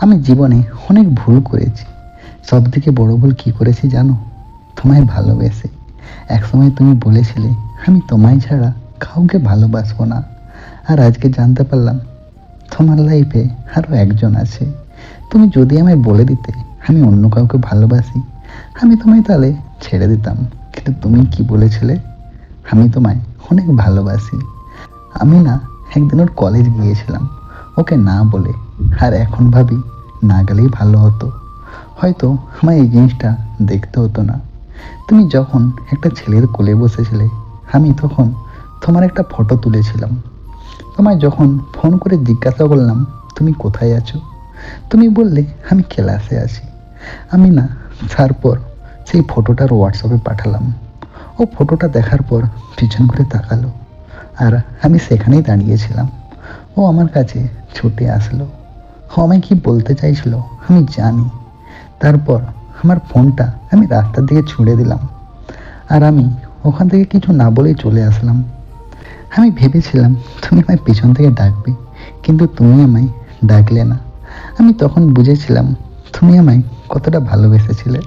আমি জীবনে অনেক ভুল করেছি। সব থেকে বড় ভুল কি করেছি জানো? তোমায় ভালোবেসে। একসময় তুমি বলেছিলে, আমি তোমায় ছাড়া কাউকে ভালোবাসবো না। আর আজকে জানতে পারলাম, তোমার লাইফে আরও একজন আছে। তুমি যদি আমায় বলে দিতে, আমি অন্য কাউকে ভালোবাসি, আমি তোমায় তাহলে ছেড়ে দিতাম। কিন্তু তুমি কি বলেছিলে? আমি তোমায় অনেক ভালোবাসি। আমি না একদিন ওর কলেজ গিয়েছিলাম। ওকে না বলে আর এখন ভাবি, না গেলেই ভালো হতো। হয়তো আমার এই জিনিসটা দেখতে হতো না। তুমি যখন একটা ছেলের কোলে বসেছিলে, আমি তখন তোমার একটা ফটো তুলেছিলাম। তোমায় যখন ফোন করে জিজ্ঞাসা করলাম, তুমি কোথায় আছো? তুমি বললে, আমি ক্লাসে আছি। আমি না, তারপর সেই ফটোটার হোয়াটসঅ্যাপে পাঠালাম। ও ফটোটা দেখার পর পিছন করে তাকালো। আর আমি সেখানেই দাঁড়িয়েছিলাম। ও আমার কাছে ছুটে আসলো। ও আমায় কি বলতে চাইছিল? আমি জানি। তারপর আমার ফোনটা আমি রাস্তার দিকে ছুঁড়ে দিলাম। আর আমি ওখান থেকে কিছু না বলেই চলে আসলাম। আমি ভেবেছিলাম, তুমি আমায় পিছন থেকে ডাকবে, কিন্তু তুমি আমায় ডাকলে না। আমি তখন বুঝেছিলাম, তুমি আমায় কতটা ভালোবেসেছিলে।